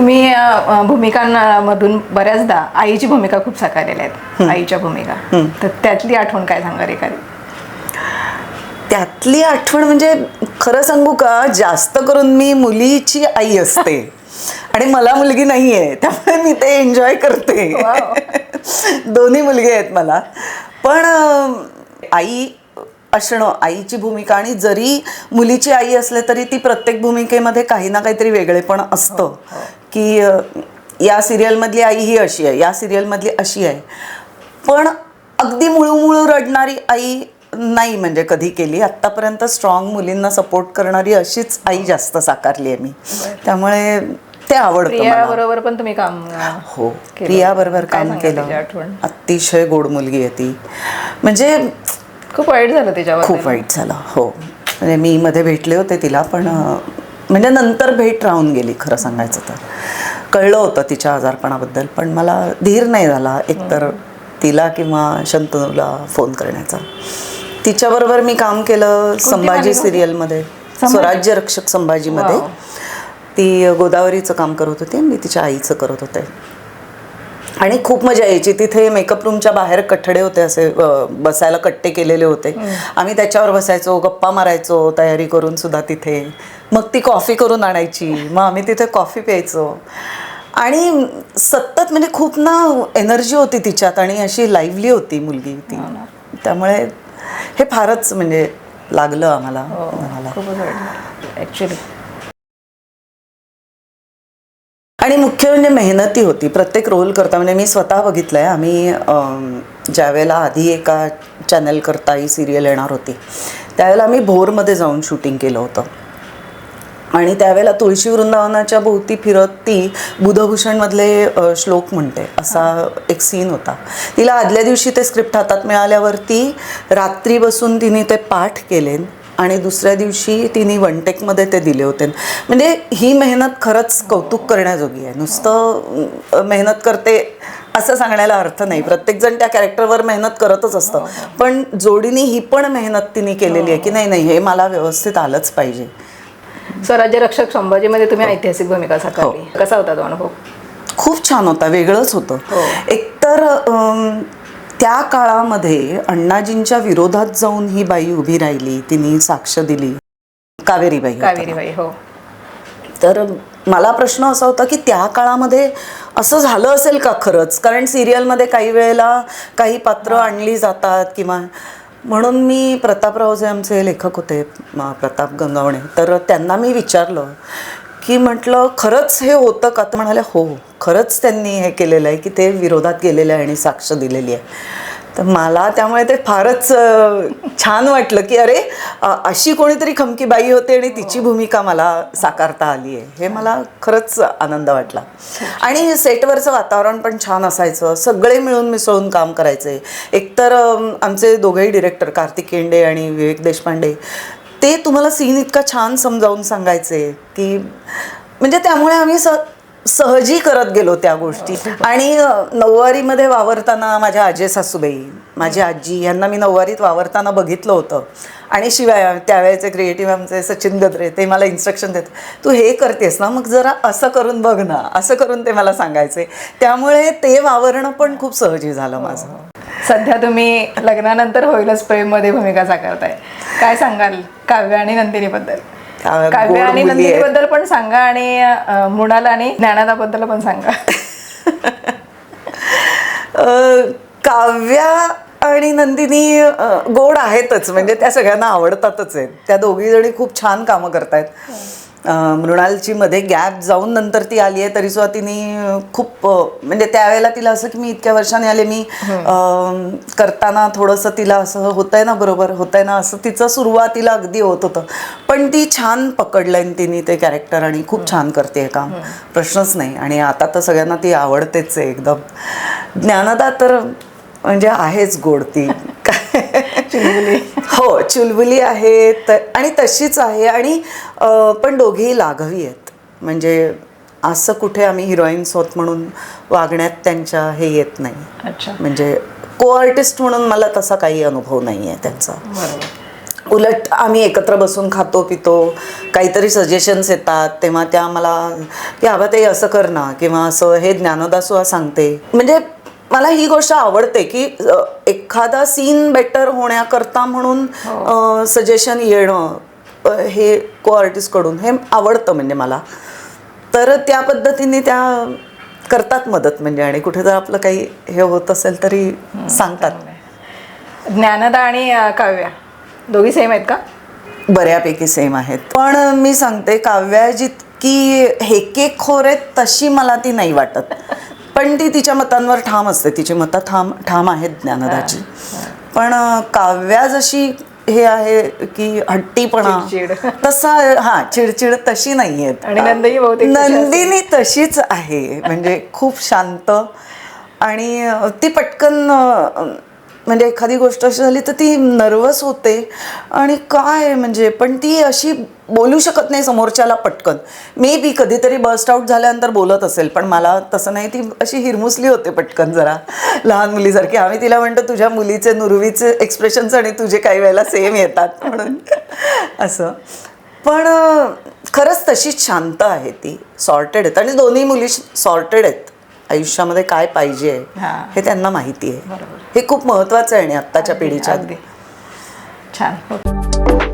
तुम्ही अ, भूमिकांमधून बऱ्याचदा आईची भूमिका खूप साकारलेल्या आहेत. आईच्या भूमिका. तर त्यातली आठवण काय सांगा एखादी? त्यातली आठवण म्हणजे खरं सांगू का जास्त करून मी मुलीची आई असते. आणि मला मुलगी नाही आहे त्यामुळे मी ते एन्जॉय करते. दोन्ही मुलगे आहेत मला. पण अं, आई असणं आईची भूमिका आणि जरी मुलीची आई असले तरी ती प्रत्येक भूमिकेमध्ये काही ना काहीतरी वेगळेपण असतं. की या सिरियलमधली आई ही अशी आहे या सिरियलमधली अशी आहे. पण अगदी मुळूमुळू रडणारी आई नाही म्हणजे कधी केली. आत्तापर्यंत स्ट्रॉंग मुलींना सपोर्ट करणारी अशीच आई जास्त साकारली आहे मी त्यामुळे ते आवडतं बरोबर पण तुम्ही काम हो. प्रिया बरोबर काम केलं? अतिशय गोड मुलगी आहे ती. म्हणजे खूप वाईट झालं त्याच्यावर खूप वाईट झालं हो. म्हणजे मी मध्ये भेटले होते तिला पण म्हणजे नंतर भेट राहून गेली खरं सांगायचं तर. कळलं होतं तिच्या आजारपणाबद्दल पण मला धीर नाही झाला एकतर तिला किंवा शंतनूला फोन करण्याचा. तिच्याबरोबर मी काम केलं संभाजी? सिरियलमध्ये स्वराज्य रक्षक संभाजीमध्ये. ती गोदावरीचं काम करत होती मी तिच्या आईचं करत होते. आणि खूप मजा यायची. तिथे मेकअप रूमच्या बाहेर कठडे होते असे बसायला कट्टे केलेले होते. आम्ही त्याच्यावर बसायचो गप्पा मारायचो तयारी करून सुद्धा तिथे. मग ती कॉफी करून आणायची. मग आम्ही तिथे कॉफी प्यायचो. आणि सतत म्हणजे खूप ना एनर्जी होती तिच्यात आणि अशी लाईव्हली होती मुलगी ती. त्यामुळे हे फारच म्हणजे लागलं आम्हाला. मनाला आणि मुख्य म्हणजे मेहनती होती. प्रत्येक रोल करता म्हणजे मी स्वतः बघितलं आहे आम्ही ज्यावेळेला आधी एका चॅनल करता ही सिरियल येणार होती त्यावेळेला आम्ही भोरमध्ये जाऊन शूटिंग केलं होतं. आणि त्यावेळेला तुळशी वृंदावनाच्या भोवती फिरत ती बुधभूषणमधले श्लोक म्हणते. असा एक सीन होता. तिला आदल्या दिवशी ते स्क्रिप्ट हातात मिळाल्यावरती रात्री बसून तिने ते पाठ केले आणि दुसऱ्या दिवशी तिने वनटेकमध्ये ते दिले होते. म्हणजे ही मेहनत खरंच कौतुक करण्याजोगी आहे. नुसतं मेहनत करते असं सांगण्याला अर्थ नाही. प्रत्येकजण त्या कॅरेक्टरवर मेहनत करतच असतं. पण जोडीने ही पण मेहनत तिने केलेली आहे की नाही नाही हे मला व्यवस्थित आलंच पाहिजे. स्वराज्य रक्षक संभाजीमध्ये तुम्ही ऐतिहासिक भूमिका साकारली. कसा होता तो अनुभव? खूप छान होता. वेगळंच होतं. हो. एकतर त्या काळामध्ये अण्णाजींच्या विरोधात जाऊन ही बाई उभी राहिली तिने साक्ष दिली. कावेरीबाई. कावेरीबाई हो. तर मला प्रश्न असा होता की त्या काळामध्ये असं झालं असेल का खरंच? कारण सिरियलमध्ये काही वेळेला काही पात्र आणली जातात किंवा म्हणून मी प्रतापराव जे आमचे लेखक होते प्रताप गंगावणे. तर त्यांना मी विचारलं की म्हटलं खरंच हे होतं का? तर म्हणाले हो खरंच त्यांनी हे केलेलं आहे की ते विरोधात गेलेले आहे आणि साक्ष दिलेली आहे. तर मला त्यामुळे ते फारच छान वाटलं की अरे अशी कोणीतरी खमकी बाई होती आणि तिची भूमिका मला साकारता आली आहे. हे मला खरंच आनंद वाटला. आणि सेटवरचं वातावरण पण छान असायचं. सगळे मिळून मिसळून काम करायचे. एकतर आमचे दोघेही डिरेक्टर कार्तिक केंडे आणि विवेक देशपांडे ते तुम्हाला सीन इतका छान समजावून सांगायचे की म्हणजे त्यामुळे आम्ही स सहजी करत गेलो त्या गोष्टी. आणि नऊवारीमध्ये वावरताना माझ्या आजे सासूबाई माझी आजी यांना मी नऊवारीत वावरताना बघितलं होतं. आणि शिवाय त्यावेळेचे क्रिएटिव्ह आमचे सचिन गद्रे ते मला इन्स्ट्रक्शन देत तू हे करतेस ना मग जरा असं करून बघ ना असं करून ते मला सांगायचे. त्यामुळे ते वावरणं पण खूप सहजी झालं माझं. सध्या तुम्ही लग्नानंतर होईलच प्रेममध्ये भूमिका साकारताय. काय सांगाल काव्य आणि नंदिनीबद्दल? काव्य आणि. नंदिनीबद्दल पण सांगा आणि मृणाल आणि ज्ञानादाबद्दल पण सांगा. काव्या आणि नंदिनी गोड आहेतच. म्हणजे त्या सगळ्यांना आवडतातच आहेत. त्या दोघी जणी खूप छान कामं करतायत. अ, मृणालची मध्ये गॅप जाऊन नंतर ती आली आहे तरी सुद्धा तिने खूप म्हणजे त्यावेळेला तिला असं की मी इतक्या वर्षाने आले मी करताना थोडंसं तिला असं होतंय ना बरोबर होतंय ना असं तिचं सुरुवातीला अगदी होत होतं. पण ती छान पकडलंय तिने ते कॅरेक्टर आणि खूप छान करते काम. प्रश्नच नाही. आणि आता तर सगळ्यांना ती आवडतेच आहे एकदम. ज्ञानदा तर म्हणजे आहेच गोड ती. चुलबुली. हो चुलबुली आहे त आणि तशीच आहे आणि पण दोघेही लाघवी आहेत. म्हणजे असं कुठे आम्ही हिरोईन्स होत म्हणून वागण्यात त्यांच्या हे येत नाही. अच्छा. म्हणजे को आर्टिस्ट म्हणून मला तसा काही अनुभव नाही आहे त्यांचा. बरोबर. उलट आम्ही एकत्र बसून खातो पितो काहीतरी सजेशन्स येतात तेव्हा त्या मला की आबा ते असं कर ना किंवा असं हे ज्ञानोदासुहा सांगते. म्हणजे मला ही गोष्ट आवडते की एखादा सीन बेटर होण्याकरता म्हणून सजेशन येणं अ, हे को आर्टिस्टकडून हे आवडतं म्हणजे मला. तर त्या पद्धतीने त्या करतात मदत म्हणजे आणि कुठे जर आपलं काही हे होत असेल तरी सांगतात. ज्ञानदा आणि काव्या दोघी सेम आहेत का? बऱ्यापैकी सेम आहेत. पण मी सांगते काव्या जितकी हेकेखोर आहे तशी मला ती नाही वाटत. पण ती तिच्या मतांवर ठाम असते. तिची मतं ठाम ठाम आहेत ज्ञानदाची पण काव्या जशी हे आहे की हट्टीपणा. तसा हा चिडचिड तशी नाही आहेत. नंदिनी तशीच आहे. म्हणजे खूप शांत आणि ती पटकन म्हणजे एखादी गोष्ट अशी झाली तर ती नर्वस होते. आणि काय म्हणजे पण ती अशी बोलू शकत नाही समोरच्याला पटकन. मे बी कधीतरी बस्ट आउट झाल्यानंतर बोलत असेल पण मला तसं नाही. ती अशी हिरमुसली होते पटकन जरा. लहान मुलीसारखी. आम्ही तिला म्हणतो तुझ्या मुलीचे नुरवीचे एक्सप्रेशन्स आणि तुझे काही वेळेला सेम येतात. म्हणून. असं. पण खरंच तशीच शांत आहे ती. सॉर्टेड आहेत. आणि दोन्ही मुली सॉर्टेड आहेत. आयुष्यामध्ये काय पाहिजे हा. हे त्यांना माहिती आहे बरोबर. हे खूप महत्वाचं आहे आणि आत्ताच्या पिढीच्या अगदी छान.